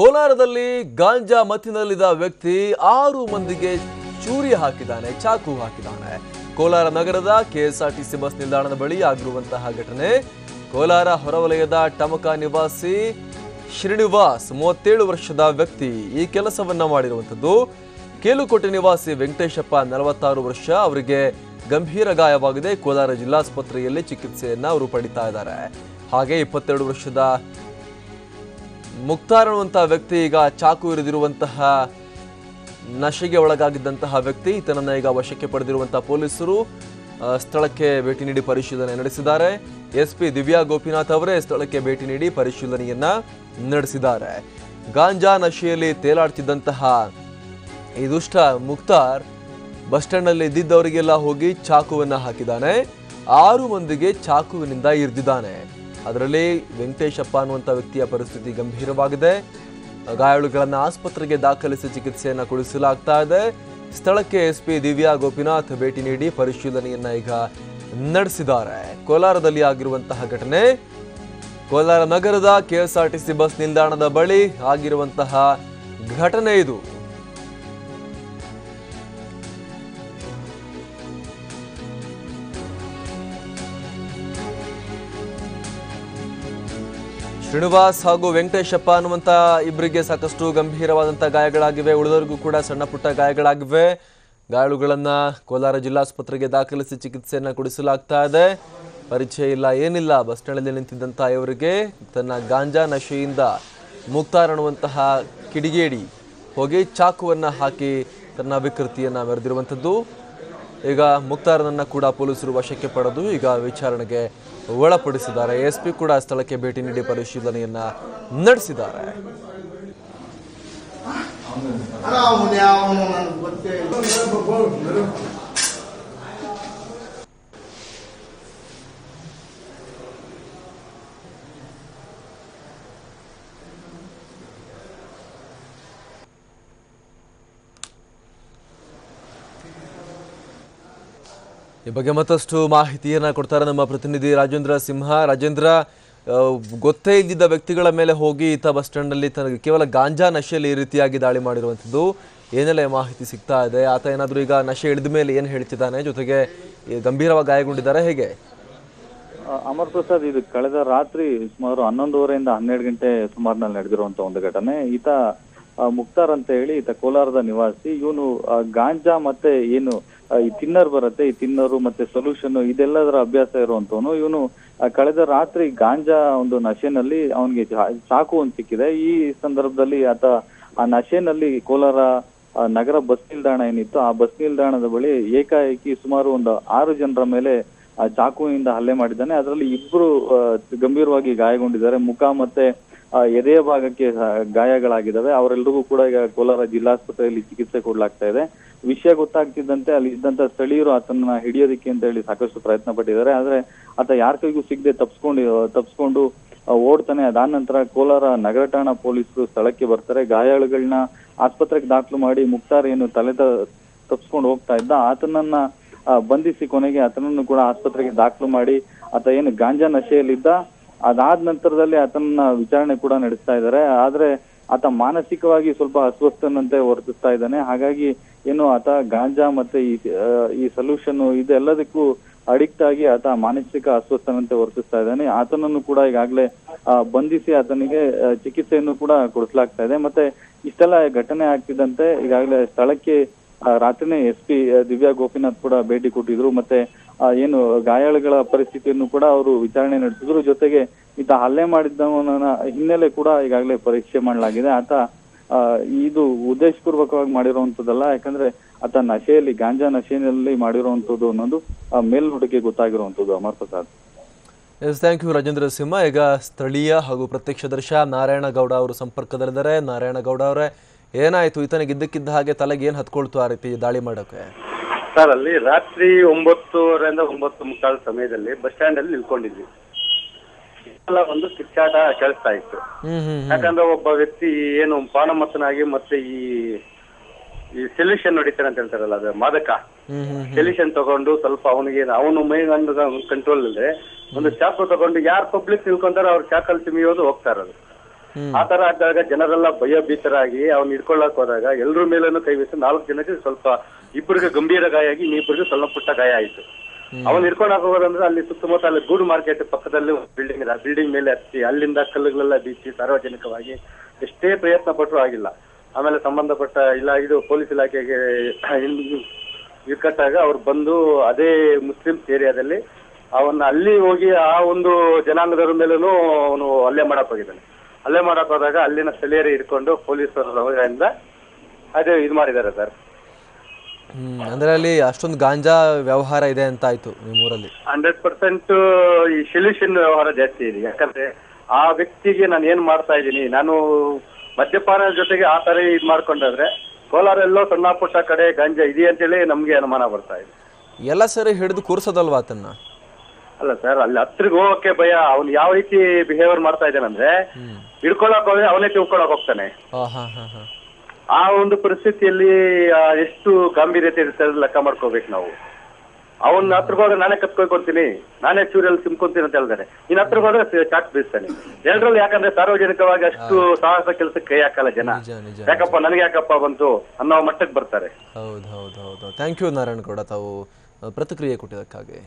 ಕೋಲಾರದಲ್ಲಿ ಗಾಂಜಾ ಮತ್ತಿನಲ್ಲಿದ್ದ ವ್ಯಕ್ತಿ ಆರು ಮಂದಿಗೆ ಚೂರಿ ಹಾಕಿದ್ದಾನೆ, ಚಾಕು ಹಾಕಿದ್ದಾನೆ. ಕೋಲಾರ ನಗರದ ಕೆಎಸ್ಆರ್ಟಿಸಿ ಬಸ್ ನಿಲ್ದಾಣದ ಬಳಿ ಆಗಿರುವಂತಹ ಘಟನೆ. ಕೋಲಾರ ಹೊರವಲಯದ ಟಮಕ ನಿವಾಸಿ ಶ್ರೀನಿವಾಸ್, ಮೂವತ್ತೇಳು ವರ್ಷದ ವ್ಯಕ್ತಿ ಈ ಕೆಲಸವನ್ನ ಮಾಡಿರುವಂಥದ್ದು. ಕೇಲುಕೋಟೆ ನಿವಾಸಿ ವೆಂಕಟೇಶಪ್ಪ, ನಲವತ್ತಾರು ವರ್ಷ, ಅವರಿಗೆ ಗಂಭೀರ ಗಾಯವಾಗಿದೆ. ಕೋಲಾರ ಜಿಲ್ಲಾಸ್ಪತ್ರೆಯಲ್ಲಿ ಚಿಕಿತ್ಸೆಯನ್ನ ಅವರು ಪಡಿತಾ ಇದ್ದಾರೆ. ಹಾಗೆ ಇಪ್ಪತ್ತೆರಡು ವರ್ಷದ ಮುಕ್ತಾರ್ ಅನ್ನುವಂತಹ ವ್ಯಕ್ತಿ ಈಗ ಚಾಕು ಇರಿದಿರುವಂತಹ ನಶೆಗೆ ಒಳಗಾಗಿದ್ದಂತಹ ವ್ಯಕ್ತಿ. ಈತನನ್ನ ಈಗ ವಶಕ್ಕೆ ಪಡೆದಿರುವಂತಹ ಪೊಲೀಸರು ಸ್ಥಳಕ್ಕೆ ಭೇಟಿ ನೀಡಿ ಪರಿಶೀಲನೆ ನಡೆಸಿದ್ದಾರೆ. ಎಸ್ಪಿ ದಿವ್ಯಾ ಗೋಪಿನಾಥ್ ಅವರೇ ಸ್ಥಳಕ್ಕೆ ಭೇಟಿ ನೀಡಿ ಪರಿಶೀಲನೆಯನ್ನ ನಡೆಸಿದ್ದಾರೆ. ಗಾಂಜಾ ನಶೆಯಲ್ಲಿ ತೇಲಾಡ್ತಿದ್ದಂತಹ ಈ ದುಷ್ಟ ಮುಕ್ತಾರ್ ಬಸ್ ಸ್ಟ್ಯಾಂಡಲ್ಲಿ ಇದ್ದಿದ್ದವರಿಗೆಲ್ಲ ಹೋಗಿ ಚಾಕುವನ್ನ ಹಾಕಿದ್ದಾನೆ. ಆರು ಮಂದಿಗೆ ಚಾಕುವಿನಿಂದ ಇರ್ದಿದ್ದಾನೆ. ಅದರಲ್ಲಿ ವೆಂಕಟೇಶಪ್ಪ ಅನ್ನುವಂಥ ವ್ಯಕ್ತಿಯ ಪರಿಸ್ಥಿತಿ ಗಂಭೀರವಾಗಿದೆ. ಗಾಯಾಳುಗಳನ್ನು ಆಸ್ಪತ್ರೆಗೆ ದಾಖಲಿಸಿ ಚಿಕಿತ್ಸೆಯನ್ನು ಕೊಡಿಸಲಾಗ್ತಾ ಇದೆ. ಸ್ಥಳಕ್ಕೆ ಎಸ್ಪಿ ದಿವ್ಯಾ ಗೋಪಿನಾಥ್ ಭೇಟಿ ನೀಡಿ ಪರಿಶೀಲನೆಯನ್ನು ಈಗ ನಡೆಸಿದ್ದಾರೆ. ಕೋಲಾರದಲ್ಲಿ ಆಗಿರುವಂತಹ ಘಟನೆ, ಕೋಲಾರ ನಗರದ ಕೆಎಸ್ಆರ್ಟಿಸಿ ಬಸ್ ನಿಲ್ದಾಣದ ಬಳಿ ಆಗಿರುವಂತಹ ಘಟನೆ ಇದು. ಶ್ರೀನಿವಾಸ್ ಹಾಗೂ ವೆಂಕಟೇಶಪ್ಪ ಅನ್ನುವಂತ ಇಬ್ಬರಿಗೆ ಸಾಕಷ್ಟು ಗಂಭೀರವಾದಂಥ ಗಾಯಗಳಾಗಿವೆ. ಉಳಿದವರಿಗೂ ಕೂಡ ಸಣ್ಣ ಪುಟ್ಟ ಗಾಯಗಳಾಗಿವೆ. ಗಾಯಾಳುಗಳನ್ನ ಕೋಲಾರ ಜಿಲ್ಲಾಸ್ಪತ್ರೆಗೆ ದಾಖಲಿಸಿ ಚಿಕಿತ್ಸೆಯನ್ನ ಕೊಡಿಸಲಾಗ್ತಾ ಇದೆ. ಪರಿಚಯ ಇಲ್ಲ, ಏನಿಲ್ಲ, ಬಸ್ ಸ್ಟ್ಯಾಂಡಲ್ಲಿ ನಿಂತಿದ್ದಂಥ ಇವರಿಗೆ ತನ್ನ ಗಾಂಜಾ ನಶೆಯಿಂದ ಮುಕ್ತಾರ್ ಅನ್ನುವಂತಹ ಕಿಡಿಗೇಡಿ ಹೋಗಿ ಚಾಕುವನ್ನ ಹಾಕಿ ತನ್ನ ವಿಕೃತಿಯನ್ನ ಮೆರೆದಿರುವಂಥದ್ದು. ಈಗ ಮುಕ್ತಾರನನ್ನ ಕೂಡ ಪೊಲೀಸರು ವಶಕ್ಕೆ ಪಡೆದು ಈಗ ವಿಚಾರಣೆಗೆ ಒಳಪಡಿಸಿದ್ದಾರೆ. ಎಸ್ ಪಿ ಕೂಡ ಸ್ಥಳಕ್ಕೆ ಭೇಟಿ ನೀಡಿ ಪರಿಶೀಲನೆಯನ್ನ ನಡೆಸಿದ್ದಾರೆ ಅಲ್ಲ ಅವನು ಯಾವನು ನನಗೆ ಗೊತ್ತೇ ಇಲ್ಲ ಈ ಬಗ್ಗೆ ಮತ್ತಷ್ಟು ಮಾಹಿತಿಯನ್ನು ಕೊಡ್ತಾರೆ ನಮ್ಮ ಪ್ರತಿನಿಧಿ ರಾಜೇಂದ್ರ ಸಿಂಹ. ರಾಜೇಂದ್ರ ಗೊತ್ತೇ ಇದ್ದಿದ್ದ ವ್ಯಕ್ತಿಗಳ ಮೇಲೆ ಹೋಗಿ ಈತ ಬಸ್ ಸ್ಟ್ಯಾಂಡಲ್ಲಿ ತನಗೆ ಕೇವಲ ಗಾಂಜಾ ನಶೆಯಲ್ಲಿ ಈ ರೀತಿಯಾಗಿ ದಾಳಿ ಮಾಡಿರುವಂಥದ್ದು. ಏನೆಲ್ಲ ಮಾಹಿತಿ ಸಿಗ್ತಾ ಇದೆ? ಆತ ಏನಾದರೂ ಈಗ ನಶೆ ಇಳಿದ ಮೇಲೆ ಏನು ಹೇಳ್ತಿದ್ದಾನೆ? ಜೊತೆಗೆ ಗಂಭೀರವಾಗಿ ಗಾಯಗೊಂಡಿದ್ದಾರೆ, ಹೇಗೆ? ಅಮರ್ ಪ್ರಸಾದ್, ಇದು ಕಳೆದ ರಾತ್ರಿ ಸುಮಾರು ಹನ್ನೊಂದುವರೆಯಿಂದ ಹನ್ನೆರಡು ಗಂಟೆ ಸುಮಾರಿನಲ್ಲಿ ನಡೆದಿರುವಂತ ಒಂದು ಘಟನೆ. ಈತ ಮುಕ್ತಾರ್ ಅಂತ ಹೇಳಿ ಈತ ಕೋಲಾರದ ನಿವಾಸಿ. ಇವನು ಗಾಂಜಾ ಮತ್ತೆ ಏನು ಈ ತಿನ್ನರ್ ಬರುತ್ತೆ, ಈ ತಿನ್ನರು ಮತ್ತೆ ಸೊಲ್ಯೂಷನ್ ಇದೆಲ್ಲದರ ಅಭ್ಯಾಸ ಇರುವಂತವನು. ಇವನು ಕಳೆದ ರಾತ್ರಿ ಗಾಂಜಾ ಒಂದು ನಶೆನಲ್ಲಿ ಅವನಿಗೆ ಚಾಕು ಒಂದು ಸಿಕ್ಕಿದೆ. ಈ ಸಂದರ್ಭದಲ್ಲಿ ಆತ ಆ ನಶೆನಲ್ಲಿ ಕೋಲಾರ ನಗರ ಬಸ್ ನಿಲ್ದಾಣ ಏನಿತ್ತು ಆ ಬಸ್ ನಿಲ್ದಾಣದ ಬಳಿ ಏಕಾಏಕಿ ಸುಮಾರು ಒಂದು ಆರು ಜನರ ಮೇಲೆ ಚಾಕುವಿನಿಂದ ಹಲ್ಲೆ ಮಾಡಿದ್ದಾನೆ. ಅದರಲ್ಲಿ ಇಬ್ರು ಗಂಭೀರವಾಗಿ ಗಾಯಗೊಂಡಿದ್ದಾರೆ. ಮುಖ ಮತ್ತೆ ಎದೆಯ ಭಾಗಕ್ಕೆ ಗಾಯಗಳಾಗಿದ್ದಾವೆ. ಅವರೆಲ್ಲರಿಗೂ ಕೂಡ ಈಗ ಕೋಲಾರ ಜಿಲ್ಲಾಸ್ಪತ್ರೆಯಲ್ಲಿ ಚಿಕಿತ್ಸೆ ಕೊಡಲಾಗ್ತಾ ಇದೆ. ವಿಷಯ ಗೊತ್ತಾಗ್ತಿದ್ದಂತೆ ಅಲ್ಲಿ ಇದ್ದಂತ ಸ್ಥಳೀಯರು ಆತನ ಹಿಡಿಯೋದಕ್ಕೆ ಅಂತ ಹೇಳಿ ಸಾಕಷ್ಟು ಪ್ರಯತ್ನ ಪಟ್ಟಿದ್ದಾರೆ. ಆದ್ರೆ ಆತ ಯಾರ ಕೈಗೂ ಸಿಗದೆ ತಪ್ಸ್ಕೊಂಡು ತಪ್ಸ್ಕೊಂಡು ಓಡ್ತಾನೆ. ಅದಾದ ನಂತರ ಕೋಲಾರ ನಗರ ಠಾಣಾ ಪೊಲೀಸರು ಸ್ಥಳಕ್ಕೆ ಬರ್ತಾರೆ. ಗಾಯಾಳುಗಳನ್ನ ಆಸ್ಪತ್ರೆಗೆ ದಾಖಲು ಮಾಡಿ ಮುಕ್ತಾರ್ ಏನು ತಲೆ ತಪ್ಸ್ಕೊಂಡು ಹೋಗ್ತಾ ಇದ್ದ. ಆತನನ್ನ ಬಂಧಿಸಿ ಕೊನೆಗೆ ಆತನನ್ನು ಕೂಡ ಆಸ್ಪತ್ರೆಗೆ ದಾಖಲು ಮಾಡಿ ಆತ ಏನು ಗಾಂಜಾ ನಶೆಯಲ್ಲಿದ್ದ ಅದಾದ ನಂತರದಲ್ಲಿ ಆತನ ವಿಚಾರಣೆ ಕೂಡ ನಡೆಸ್ತಾ ಇದ್ದಾರೆ. ಆದ್ರೆ ಆತ ಮಾನಸಿಕವಾಗಿ ಸ್ವಲ್ಪ ಅಸ್ವಸ್ಥನಂತೆ ವರ್ತಿಸ್ತಾ ಇದ್ದಾನೆ. ಹಾಗಾಗಿ ಏನು ಆತ ಗಾಂಜಾ ಮತ್ತೆ ಈ ಈ ಸೊಲ್ಯೂಷನ್ ಇದೆಲ್ಲದಕ್ಕೂ ಅಡಿಕ್ಟ್ ಆಗಿ ಆತ ಮಾನಸಿಕ ಅಸ್ವಸ್ಥನಂತೆ ವರ್ತಿಸ್ತಾ ಇದ್ದಾನೆ. ಆತನನ್ನು ಕೂಡ ಈಗಾಗಲೇ ಬಂಧಿಸಿ ಆತನಿಗೆ ಚಿಕಿತ್ಸೆಯನ್ನು ಕೂಡ ಕೊಡಿಸಲಾಗ್ತಾ ಇದೆ. ಮತ್ತೆ ಇಷ್ಟೆಲ್ಲ ಘಟನೆ ಆಗ್ತಿದ್ದಂತೆ ಈಗಾಗಲೇ ಸ್ಥಳಕ್ಕೆ ರಾತ್ರಿನೇ ಎಸ್ ಪಿ ದಿವ್ಯಾ ಗೋಪಿನಾಥ್ ಕೂಡ ಭೇಟಿ ಕೊಟ್ಟಿದ್ರು. ಮತ್ತೆ ಏನು ಗಾಯಾಳುಗಳ ಪರಿಸ್ಥಿತಿಯನ್ನು ಕೂಡ ಅವರು ವಿಚಾರಣೆ ನಡೆಸಿದ್ರು. ಜೊತೆಗೆ ಈತ ಹಲ್ಲೆ ಮಾಡಿದ್ದವನ ಹಿನ್ನೆಲೆ ಕೂಡ ಈಗಾಗಲೇ ಪರೀಕ್ಷೆ ಮಾಡಲಾಗಿದೆ. ಆತ ಇದು ಉದ್ದೇಶಪೂರ್ವಕವಾಗಿ ಮಾಡಿರುವಂತದ್ದಲ್ಲ ಯಾಕಂದ್ರೆ ಆತ ನಶೆಯಲ್ಲಿ, ಗಾಂಜಾ ನಶೆಯಲ್ಲಿ ಮಾಡಿರುವಂತದ್ದು ಅನ್ನೋದು ಮೇಲ್ನೋಟಕ್ಕೆ ಗೊತ್ತಾಗಿರುವಂತದ್ದು Amar Prasad. Yes thank you Rajendra Simha. ಈಗ ಸ್ಥಳೀಯ ಹಾಗೂ ಪ್ರತ್ಯಕ್ಷದರ್ಶ ನಾರಾಯಣಗೌಡ ಅವರು ಸಂಪರ್ಕದಲ್ಲಿದ್ದಾರೆ. ನಾರಾಯಣಗೌಡ ಅವರೇ, ಏನಾಯ್ತು? ಈತನಿಗೆ ಇದ್ದಕ್ಕಿದ್ದ ಹಾಗೆ ತಲೆಗೆ ಏನು ಹತ್ಕೊಳ್ತು ಆ ರೀತಿ ದಾಳಿ ಮಾಡೋಕೆ ಸರ್ ಅಲ್ಲಿ ರಾತ್ರಿ ಒಂಬತ್ತುವರೆಯಿಂದ ಒಂಬತ್ತು ಮುಕ್ಕಾಲು ಸಮಯದಲ್ಲಿ ಬಸ್ ಸ್ಟ್ಯಾಂಡ್ ಅಲ್ಲಿ ನಿಲ್ಕೊಂಡಿದ್ವಿ. ಎಲ್ಲ ಒಂದು ಕಿಚ್ಚಾಟ ಕೇಳಿಸ್ತಾ ಇತ್ತು. ಹ್ಮ್ ಹ್ಮ್ ಯಾಕಂದ್ರೆ ಒಬ್ಬ ವ್ಯಕ್ತಿ ಏನು ಪಾನಮತ್ತನಾಗಿ ಮತ್ತೆ ಈ ಈ ಸೊಲ್ಯೂಷನ್ ಹೊಡಿತಾನೆ ಅಂತ ಹೇಳ್ತಾರಲ್ಲ ಅದು ಮಾದಕ. ಹ್ಮ್ ಹ್ಮ್ ಸೊಲ್ಯೂಷನ್ ತಗೊಂಡು ಸ್ವಲ್ಪ ಅವನಿಗೆ ಅವನು ಮೈ ಕಂಟ್ರೋಲ್ ಇಲ್ಲದೆ ಒಂದು ಚಾಕು ತಗೊಂಡು ಯಾರು ಪಬ್ಲಿಕ್ ತಿಳ್ಕೊಂತಾರೋ ಅವ್ರ ಚಾಕಲ್ ತಿಮಿಯೋದು ಹೋಗ್ತಾ ಆತರ ಆ ತರ ಆದಾಗ ಜನರೆಲ್ಲ ಭಯಭೀತರಾಗಿ ಅವ್ನ ಹಿಡ್ಕೊಳ್ಳಕ್ ಹೋದಾಗ ಎಲ್ರ ಮೇಲೂ ಕೈ ಬೀಸಿ ನಾಲ್ಕು ಜನಕ್ಕೆ ಸ್ವಲ್ಪ ಇಬ್ಬರಿಗೆ ಗಂಭೀರ ಗಾಯ ಆಗಿ ಇನ್ನಿಬ್ಬರಿಗೆ ಸಣ್ಣ ಪುಟ್ಟ ಗಾಯ ಆಯ್ತು. ಅವನ್ ಹಿಡ್ಕೊಂಡ್ ಹೋಗೋದಂದ್ರೆ ಅಲ್ಲಿ ಸುತ್ತಮುತ್ತ ಅಲ್ಲಿ ಗೂಡು ಮಾರ್ಕೆಟ್ ಪಕ್ಕದಲ್ಲಿ ಬಿಲ್ಡಿಂಗ್ ಇದೆ. ಆ ಬಿಲ್ಡಿಂಗ್ ಮೇಲೆ ಹತ್ತಿ ಅಲ್ಲಿಂದ ಕಲ್ಲುಗಳೆಲ್ಲ ಬೀಸಿ ಸಾರ್ವಜನಿಕವಾಗಿ ಎಷ್ಟೇ ಪ್ರಯತ್ನ ಪಟ್ಟರು ಆಗಿಲ್ಲ. ಆಮೇಲೆ ಸಂಬಂಧಪಟ್ಟ ಇಲ್ಲ ಇದು ಪೊಲೀಸ್ ಇಲಾಖೆಗೆ ಇಕ್ಕಟ್ಟಾಗ ಅವ್ರು ಬಂದು ಅದೇ ಮುಸ್ಲಿಮ್ಸ್ ಏರಿಯಾದಲ್ಲಿ ಅವನ್ನ ಅಲ್ಲಿ ಹೋಗಿ ಆ ಒಂದು ಜನಾಂಗದವ್ರ ಮೇಲೂ ಅವನು ಹಲ್ಲೆ ಮಾಡಕ್ ಹೋಗಿದ್ದಾನೆ. ಹಲ್ಲೆ ಮಾಡಕ್ ಹೋದಾಗ ಅಲ್ಲಿನ ಸ್ಥಳೀಯರು ಹಿಡ್ಕೊಂಡು ಪೊಲೀಸರಿಂದ ಅದೇ ಇದು ಮಾಡಿದ್ದಾರೆ ಸರ್. ಅಂದ್ರೆ ಅಲ್ಲಿ ಅಷ್ಟೊಂದು ಗಾಂಜಾ ವ್ಯವಹಾರ ಇದೆ ಅಂತ ಆಯ್ತು ನಿಮ್ಮೂರಲ್ಲಿ ಹಂಡ್ರೆಡ್ ಪರ್ಸೆಂಟ್ ಈ ಸೊಲ್ಯೂಷನ್ ವ್ಯವಹಾರ ಜಾಸ್ತಿ ಇದೆ. ಯಾಕಂದ್ರೆ ಆ ವ್ಯಕ್ತಿಗೆ ನಾನು ಏನ್ ಮಾಡ್ತಾ ಇದ್ದೀನಿ ನಾನು ಮದ್ಯಪಾನ ಜೊತೆಗೆ ಆ ತರ ಇದ್ ಮಾಡ್ಕೊಂಡಾದ್ರೆ ಕೋಲಾರಲ್ಲೋ ಸಣ್ಣ ಪುಟ್ಟ ಕಡೆ ಗಾಂಜಾ ಇದೆಯಾ ಅಂತೇಳಿ ನಮ್ಗೆ ಅನುಮಾನ ಬರ್ತಾ ಇದೆ. ಎಲ್ಲ ಸರಿ ಹಿಡಿದು ಕೂರ್ಸೋದಲ್ವಾ ಅದನ್ನ? ಅಲ್ಲ ಸರ್ ಅಲ್ಲಿ ಹತ್ರಗ್ ಹೋಗಕ್ಕೆ ಭಯ ಅವ್ನು ಯಾವ ರೀತಿ ಬಿಹೇವಿಯರ್ ಮಾಡ್ತಾ ಇದ್ದಾನಂದ್ರೆ ಹಿಡ್ಕೊಳಕ್ ಹೋದ್ರೆ ಅವನೇ ತಿಳ್ಕೊಳಕ್ ಹೋಗ್ತಾನೆ. ಆ ಒಂದು ಪರಿಸ್ಥಿತಿಯಲ್ಲಿ ಎಷ್ಟು ಗಾಂಭೀರ್ಯತೆ ಇರುತ್ತೆ ಅಂತ ಲೆಕ್ಕ ಮಾಡ್ಕೋಬೇಕು ನಾವು? ಅವನ್ ಹತ್ರಕ್ಕೆ ಹೋದ್ರೆ ನಾನೇ ಕತ್ಕೊಳ್ಕೊಡ್ತೀನಿ. ನಾನೇ ಚೂರಲ್ಲಿ ಸಿಮ್ಕೊಂತೀನಿ ಅಂತ ಹೇಳ್ತಾರೆ ಇನ್ ಹತ್ರ ಹೋದ್ರೆ ಚಾಟ್ ಬೀಸ್ತಾನೆ. ಜನರಲ್ಲಿ ಯಾಕಂದ್ರೆ ಸಾರ್ವಜನಿಕವಾಗಿ ಅಷ್ಟು ಸಾಹಸ ಕೆಲಸಕ್ಕೆ ಕೈ ಹಾಕಲ್ಲ ಜನ. ಯಾಕಪ್ಪ ನನಗೆ ಯಾಕಪ್ಪ ಬಂತು ಅನ್ನೋ ಮಟ್ಟಕ್ಕೆ ಬರ್ತಾರೆ. ಹೌದು ಹೌದು ಹೌದು. ಥ್ಯಾಂಕ್ ಯು ನಾರಾಯಣಗೌಡ ತಾವು ಪ್ರತಿಕ್ರಿಯೆ ಕೊಟ್ಟಿದ್ದಕ್ಕಾಗಿ.